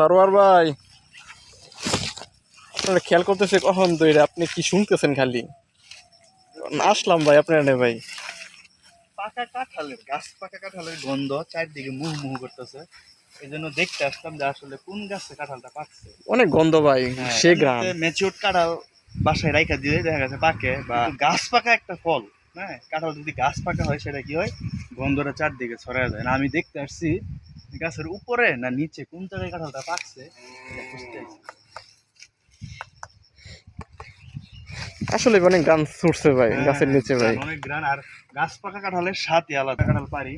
সারোয়ার ভাই। আপনারা খেয়াল করতেছে কখন ধরে আপনি কি শুনতেছেন খালি? আসলাম ভাই আপনার এনে ভাই। পাকা কাঁঠালের গাছ পাকা কাঁঠালের গন্ধ চারদিকে মুহ মুহ করতেছে। এই জন্য দেখতে আসলাম যে আসলে কোন গাছে কাঁঠালটা পাকছে। অনেক গন্ধ ভাই হ্যাঁ, সে গ্রাম। ম্যাচিওর কাঁঠাল বাসায় রাইখা দিয়ে দেখা গেছে পাকে বা গাছ পাকা একটা ফল হ্যাঁ? কাঁঠাল যদি গাছ পাকা হয় সেটা কি হয়? গন্ধটা চারদিকে ছড়ায় যায় না আমি দেখতে আসছি গাছের উপরে না নিচে কোন জায়গায় কাঁঠালটা পাকছে। আসলে অনেক গান ছুটছে ভাই হ্যাঁ, গাছের নিচে ভাই। অনেক গ্রান। আর গাছ পাকা কাঁঠালের স্বাদই আলাদা কাঁঠাল পারি।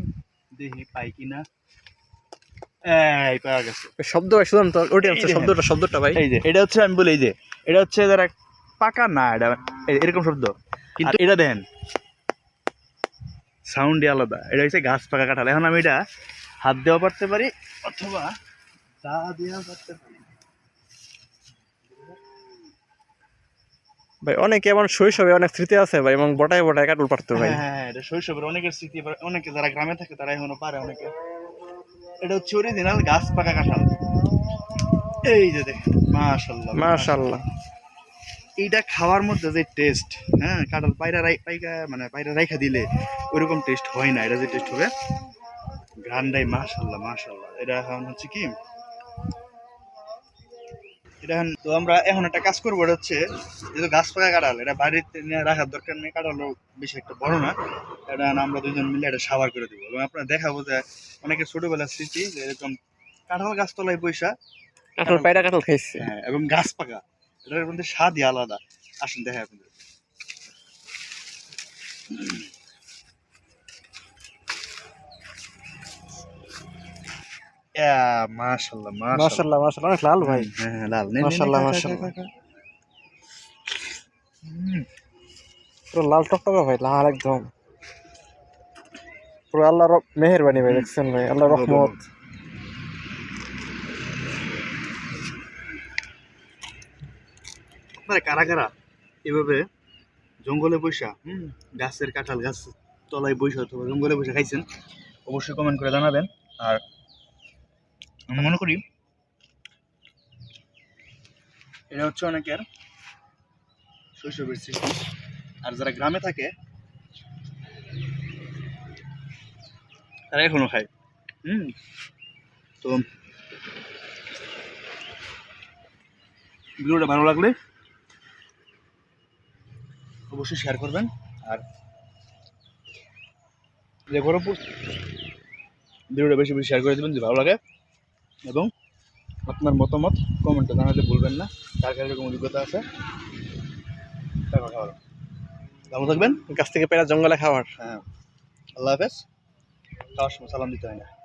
দেখি পাই কিনা। এই পাওয়া গেছে। শব্দ তো হচ্ছে শব্দটা শব্দটা ভাই। এই যে এটা হচ্ছে আমি বলি এই যে এটা হচ্ছে যারা পাকা না এটা এরকম শব্দ। কিন্তু এটা দেখেন সাউন্ডই আলাদা। এটা হচ্ছে গাছ পাকা কাঁঠাল। এখন আমি এটা হাত দেওয়া পারতে পারি? অথবা দা দেওয়া পারতে পারি। ভাই অনেকে এমন শৈশবে অনেক স্মৃতি আছে ভাই এবং বটায় বটায় কাটল পারতো ভাই। হ্যাঁ হ্যাঁ হ্যাঁ, এটা শৈশবের অনেকের স্মৃতি অনেকে যারা গ্রামে থাকে তারা এখনও পারে অনেকে। এটা হচ্ছে অরিজিনাল গাছ পাকা কাঁঠাল। এই যে দেখেন মাশাল্লাহ মাশাআল্লাহ। এইটা খাওয়ার মধ্যে যে টেস্ট হ্যাঁ কাঁঠাল পায়রা রাই পাইকা মানে পায়রা রাইখা দিলে ওইরকম টেস্ট হয় না এটা যে টেস্ট হবে। ঘ্রান্ডাই মাশাল্লাহ মাশাল্লাহ। এটা এখন হচ্ছে কি? এটা এখন তো আমরা এখন একটা কাজ করব এটা হচ্ছে যেহেতু গাছ পাকা কাঁঠাল এটা বাড়িতে নিয়ে রাখার দরকার নেই কাঁঠালও বেশি একটা বড় না। এটা আমরা দুজন মিলে এটা সাবার করে দেবো। এবং আপনারা দেখাবো যে অনেকে ছোটবেলার স্মৃতি যে এরকম কাঁঠাল গাছতলায় বৈশা কাটল পায়রা কাটল খাইছে। হ্যাঁ এবং গাছ পাকা। এটার মধ্যে স্বাদই আলাদা। আসুন দেখা আপনাদের। মাশাআল্লাহ মাশাআল্লাহ অনেক লাল ভাই। হ্যাঁ লাল। নে, নে, নে, মাশাআল্লাহ, খা, খা, মাশাআল্লাহ। খা, খা। হুম, পুরো লাল টকটকা ভাই লাল একদম। পুরো আল্লাহর মেহেরবানি ভাই দেখছেন ভাই রহমত। কারা কারা এভাবে জঙ্গলে বৈশা হুম গাছের কাঁঠাল গাছ তলায় বৈশা অথবা জঙ্গলে বসে খাইছেন অবশ্যই কমেন্ট করে জানাবেন। আর আমি মনে করি এটা হচ্ছে অনেকের শৈশবের স্মৃতি। আর যারা গ্রামে থাকে, তারা এখনও খায়। হুম। তো ভিডিওটা ভালো লাগলে অবশ্যই শেয়ার করবেন। আর যে গরমপুর ভিডিওটা বেশি বেশি শেয়ার করে দেবেন যদি ভালো লাগে। এবং আপনার মতামত কমেন্টে জানাতে ভুলবেন না। কার কার এরকম অভিজ্ঞতা আছে? তার কথা। ভালো থাকবেন গাছ থেকে পেরা জঙ্গলে খাওয়ার। হ্যাঁ। আল্লাহ হাফেজ। খাওয়ার সময় সালাম দিতে হয় না।